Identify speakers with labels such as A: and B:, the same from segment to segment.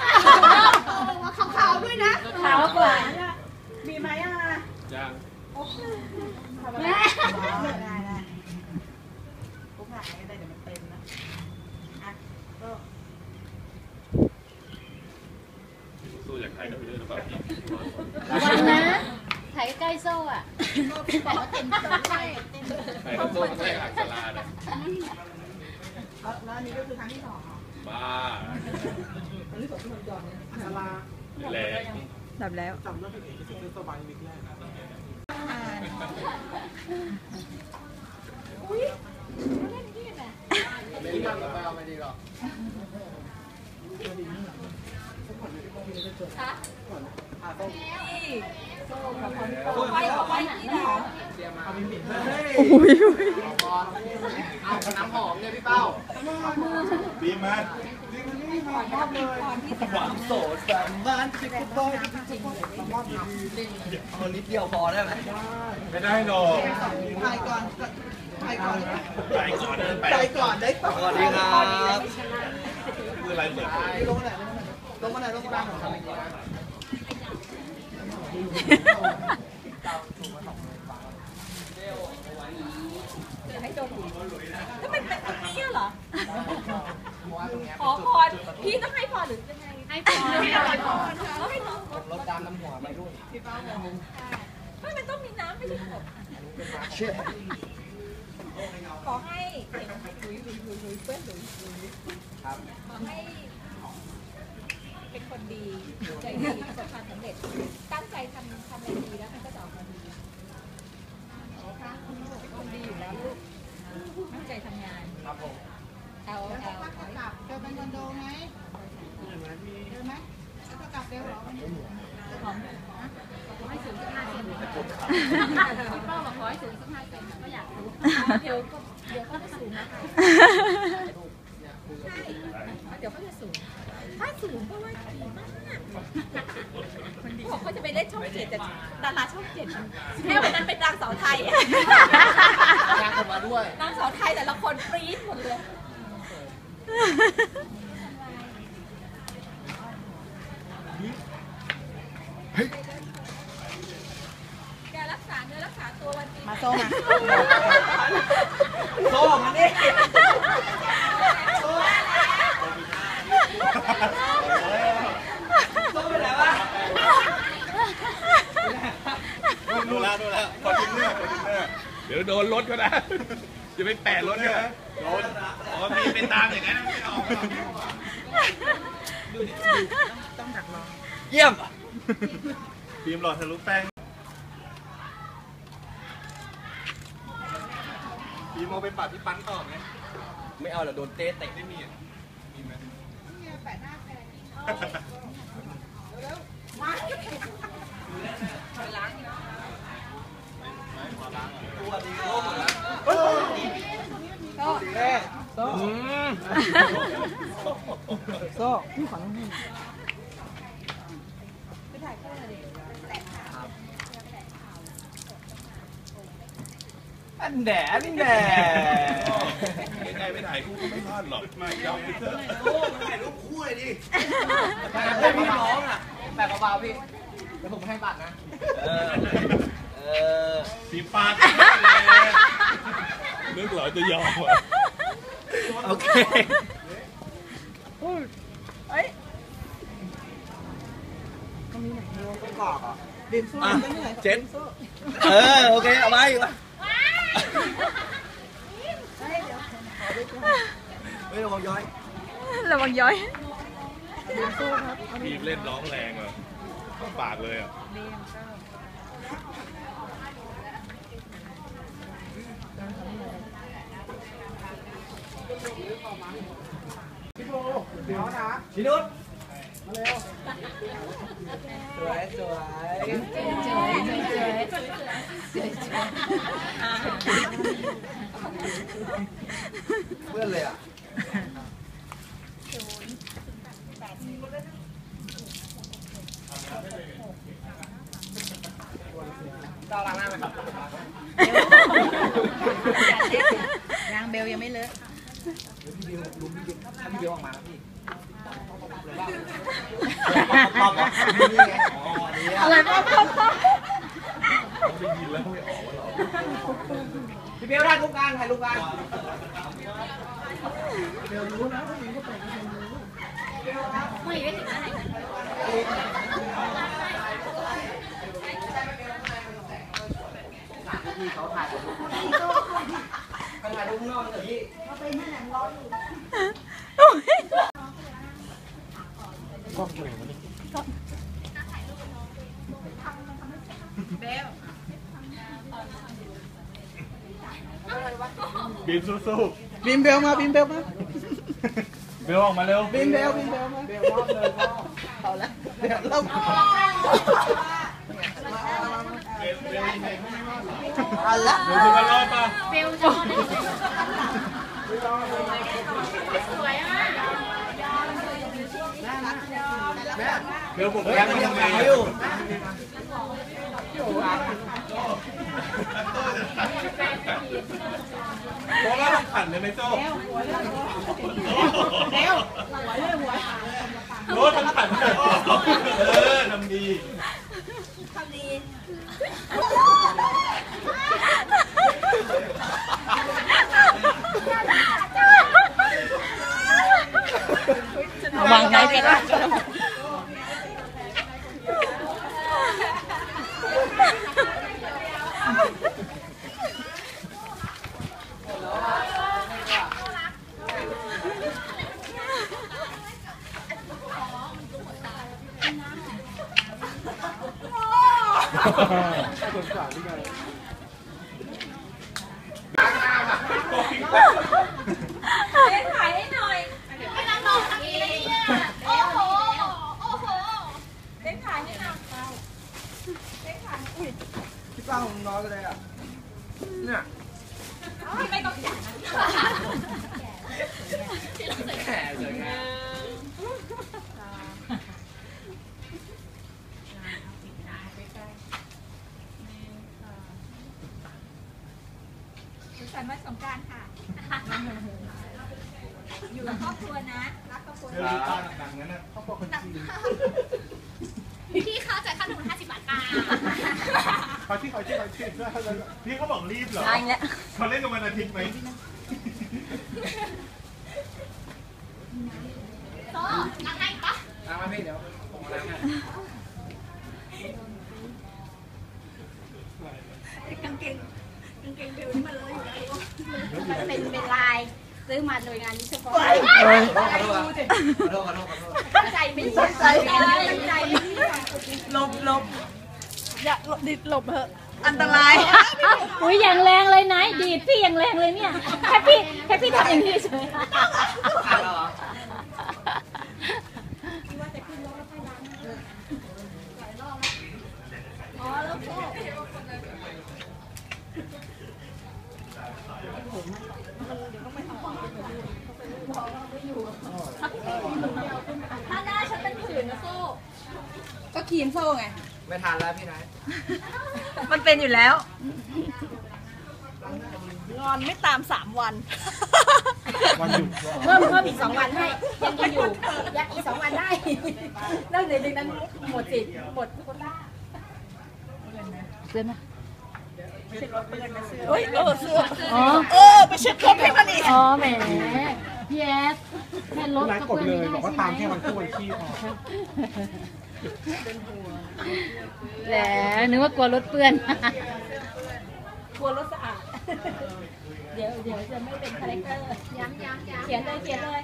A: นะขาวๆด้วยนะ
B: ขาวกว่า
A: มีไหมอะ
C: ยัง
A: ได้ได้ได้กูผ่านก็ได้เดี๋ยวมันเต็มนะอะก็
C: สู้จากใครก็ไม่รู้หรือเปล่าพี่
B: วันนะถ่ายใกล้โซ่อะ
A: บอกว่าเต็มตัวใช่
C: ใครก็สู้ไม่ได้อักษราเนี่ย
A: แล้วอันนี้ก็คือครั้งที่สองเหรอ
C: บ้า
A: ครั้งที่สองที่มันจอดเนี่ย
D: สลา
C: แรง
E: ดับแล้ว
D: จำได้เป็นเอกที่เป็นสบายมิกแรก
C: ไม่ดีหรอกไม่ดีหรอก
A: ไปออกไปที่ไหน
E: โอ้ย
C: เอาน้ำหอมเนี่ยพี่เป้า
D: บีมา
F: ความโสดสามบ้านที่กูต้อยเอานิดเดียวพอได้ไหม
D: ไม่ได้หรอก
A: ถ่ายก่อนถ่ายก่อน
D: ไปก่อนเดินไป
A: ถ่ายก่อนได้ต่อ
F: สวัสดีครับ
D: คืออะไรเหมือน
A: ลงมาไหนลงมาไหนลงมาไหนลงมาไหน
G: ก็เป็นแบบนี้เหรอ ขอพรพี่ต้องให้พรหรือยังไง
B: ให้พรให้พร
G: แล้วให้พร
F: รถตามน้ำหัวไปด้วย
G: ไม่มันต้องมีน้ำไม่ใช่ขนม
F: เชื่อ
G: ขอให้เห็นลุยลุยลุยลุยเพื่อนลุยลุย
F: ครับ
G: ขอให้เป็นคนดีใจดีประสบความสำเร็จตั้งใจทำทำอะไรดีแล้วมันก็จะออกมาดีนะคะคนดีอยู่แล้วลูกตั้งใจทำงาน
F: ครับผม
G: เอาเอา
A: ถ้ากลับเดินเป็นคอนโดไหมเดินไหมแล้วก็กลับเร็วเหรอ
B: ขอให้สูงสักห้าเซนพี่เป้าบอกขอให้สูงสักห้าเซนก็อยากรู้
G: เดี๋ยวก็เดี๋ยวก็จะสูงนะคะเดี๋ยวก็จะสูงถ้าสูงก็ว่าดีมากบอกเขาจะไปเล่นช่องเจ็ดแต่ดาราช่องเจ็ดแค่วันนั้นเป็นนางสาวไทยอะ
F: ยางคนาด้วย
G: นางสาวไทยแต่ละคนปรี๊ดหมดเลย แกรักษาเนื้อรักษาตัววันปี
A: มาโซมา
F: โซ่มาดิโซ่ไปไหนวะ
D: ดูแลดูแลพอทิ้งเนื้อพอทิ้งเนื้อ
C: เดี๋ยวโดนรถก็นะจะไปแปะรถเนี่ย
D: โดน อ๋อมีเป็นตามอย่างนั้นไม่ออก
F: เยี่ยม
D: ฟิล์มหลอดทะลุแป้งฟิล์มเอาไปปัดที่ปั้นต่อไหม
F: ไม่เอาเดี๋ยวโดนเตะเตะ
D: ไม่มีอะมีไหม
F: ตัวดีโซ่หมดแล้ว
E: อืม โซ่โซ่พี่ขอน้องให้
F: อันแหนอันแหน
C: ยังไงไม่ถ่ายคู่ก็ไม่รอดหรอก
D: ไม่ยอมไปเถอะ
F: โอ้มันถ่ายรูปคู่เลยดิแปะพี่น้องอะแปะเบาๆพี่เดี๋ยวผมให้บัตรนะเออเออ
D: ฟิล์มปาด
C: นึกเหรอจะยอมอะ
F: โอเค
A: ดื่มสู้
F: อะ
A: กันเหลอย
F: จ็ดเออโอเคเอาไว้อยู่วะ ไม่ระวังย้อย
E: ระวังย้อย
C: ทีมเล่นร้องแรงอะปากเลยอะ
F: ชินุษสวยสวย
B: เจ๋ยเจ๋ยเจ๋ยเจ๋ย
F: เพื่อนเลยอะดาวล้างหน้าไหมครับ
A: ยางเบลยังไม่เลอะ
F: พี่บิวลุงพี่บิวถ้าพี่บิวออกมาแล้วพี่นี่ไง อะ
B: ไรพ่อพ่อพ่อ
D: ได้ยินแล้วไม่ออกว่าหรอ
F: พี่เบลถ่ายรูปกันถ่ายรูปกัน
G: ไม่ได้ถึงอะไร
F: พี่เขาถ่ายรูปเขาถ่ายรูปข้างนอกเลยพี่
B: โอ้ย
D: บีมสู้
B: บิมเบลมาบิมเบลมา
D: ๆเบลออกมาเร็ว
B: บิมเบลบิมเบลมาเบลรอบเลยพ่อเอาละเดี๋ยวเรา
D: เบลเบลยังไงก็ไม่รอดหรอก
B: เอาละ
D: เบลจะมารอดป่ะ
G: เบลจะนอนได้สวยอะ
D: เบลผมแพ้มันยังไง
F: เขาอยู่
D: โซ่แล้วต้องขันเลยไหมโซ่เร็วหัวเร็วเร็วหัวเร็วหัวโซ่ต้องขันเลยเออทำดี
B: วางไว้กัน
G: เล่นถ่ายให้หน่อยไม่นั่งนอนทางนี้เลยเนี่ยโอ้โหโอ้โหเล่นถ่ายให้หน่อย
F: พี่ป้าผมนอนเลยอะเนี่ย
G: ไม่ต้องจัดนะ
F: แหมสวยงาม
H: สุขสันต์วันสงกรานต์ค่ะ อยู่กับ ครอบครัวนะรักครอบครัว
D: เบลดูตาหนังๆนั้นนะเขาบอกคนจีน
G: พี่คะจ่ายค่าหนูห้าสิบบาทค่ะ
D: เขาที่เขาที่เขาที่พี่เขาบอกรีบเหรอ
B: ตายแล้ว
D: เขาเล่นกันวันอาทิตย์ไหม
G: โซ่นั่งให้ปะ
F: ตามมาพี่เดี๋ยวผมมาแล้วนะ
G: มันเป็นเป็นลาย ซื้อมาโดยงานนี้เฉพาะ
F: ขอโทษขอโทษขอโทษขอโทษขอโทษ
G: ใจไม่ดีใจใจไม่ดี
B: หลบหลบอย่าหลบดิดหลบเถอะอันตราย
I: อุ้ยอย่างแรงเลยนะดีดพี่อย่างแรงเลยเนี่ยแค่พี่แค่พี่ทำอย่างนี้เฉย
F: อ่านแล้วเหรอ
G: ถ้าหน้าฉันเป็นผื่นนะโซ่
B: ก็คีนโซ่ไง
F: ไม่ทันแล้วพี่นาย
B: มันเป็นอยู่แล้ว งอนไม่ตามสามวัน
D: วันหยุด
G: เพิ่มเพิ่มอีกสองวันให้ ยังกินอยู่ยังอีกสองวันได้นอกจากนั้นหมดสิทธิ์หมดโควต้า
I: เสื้อไหม
B: เฮ้ยเออเสื้อ
I: อ๋อ
B: เออ ไปเช็ดครบให้มันอีก
I: อ๋อ แหม พี่แอสแค่ลดก็เพื่อนไม่ได้ใช่ไหม
D: ขี้พอ
I: แหละนึกว่ากลัวรถเปื้อน
G: กลัวรถสะอาด เดี๋ยวเดี๋ยวจะไม่เป็นคาแรคเตอร์ย้ำย้ำย้ำเขียนเลยเขียนเลย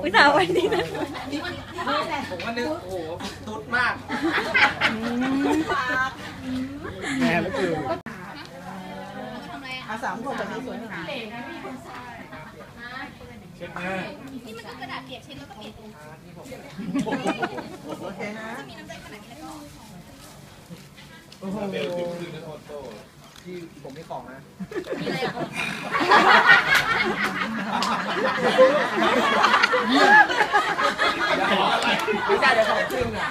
B: อุ้ยถามไว้นี่นะ
F: ผมว่านึกโอ้โหตุ๊ดมาก
D: แม่แล้วคือ
B: อาสามคนแบบนี้สวยงาม
D: เช็ดหน้า
G: นี่มันคือกระดาษเปียกเช็ดแล้วก็เปียก
B: โอเคนะ
F: โอ้โห
D: เบลถึงถึงนะโอโต้
F: พี่ผมมีของนะ
G: มีอะไรอะ
F: ไม่ใช่เดี๋ยวของจริงอะ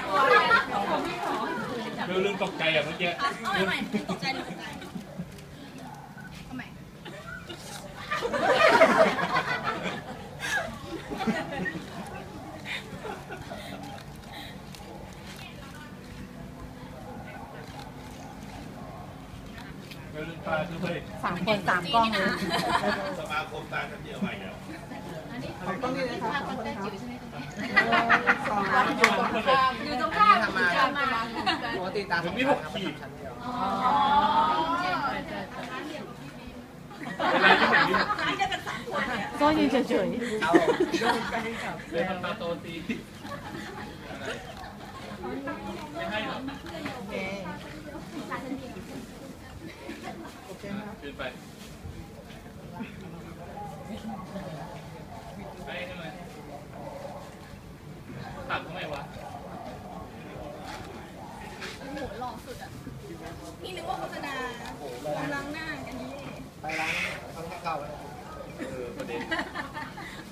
D: เบลลืมตกใจอะเมื่อกี้
G: ตกใจเลยตกใจทำไม
C: เดี๋ยวลืมตาดูเลย
I: สามคนสามกล้องเลย
A: สมาคมตาทันเดียวใหม่แล้ว
I: ต้องนี่นะคะ
C: สองคนเลย
B: อยู่ตรงข้าม
F: ทำมาปกติตา
C: ถึงนี่หกขีด
F: ชั้นเดียว
C: อะไรที่ผมนี่
I: ก็ยืนเฉย
F: เอา
C: เลยทำตาโตตีไม่ให้หรอกขึ้นไปไปทำไมตัดทำไมวะ
B: พี่นึกว่าโฆษณาล้างหน้ากันนี้
F: ไปร้านทำให้เข้าไป
C: เออประเด็น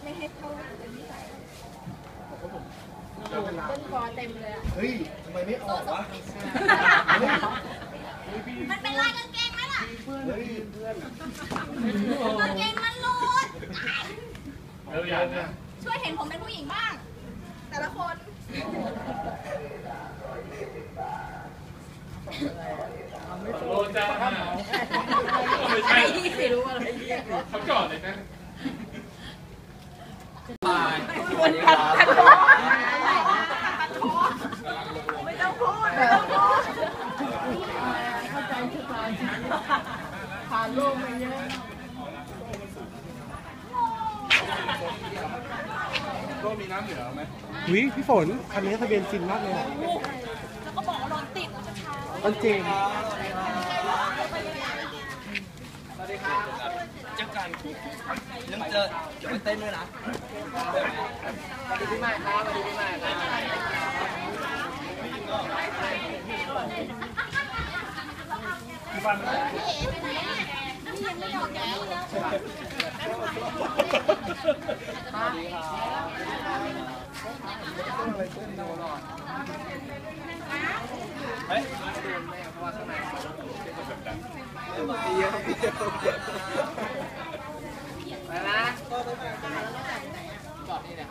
B: ไม่ให้เข้าเป็นนิสัย
J: ต้น คอเต็มเลยอะ
F: เฮ้ยทำไมไม่ออกวะ
B: มันเป็นลายกางเกงไหมล่ะ
F: เฮ้ยเพื่อน
B: กางเกงมันหลุด
C: เอออย่างนะ
B: ช่วยเห็นผมเป็นผู้หญิงบ้าง แต่ละคน
C: โลจ้าไม่ใช่ไม่รู้อะไรเขาจอดเลยนะ
F: บายสวัสดีครับ
I: ไม่ต้องพูดไม่ต้องพูดเข้าใจทุกรายผ่านโลกมาเยอะ
C: โลมี น้ำเหลือไหม
E: วิพี่ฝนคันนี้ทะเบียนจริงมากเลยอะ
B: แล้วก็บอกว่ารถติดเช้า
E: ต้นจริง
F: สวัสดีครับเจอกันยังเจอเดี๋ยวไปเต้นด้วยนะสวัสดีพี่ใหม่ครับสวัสดีพี่ใหม่ครับเฮ้ ยมาดูแม่เพราะว่าข้างในไปนะจอดนี่เนี่ย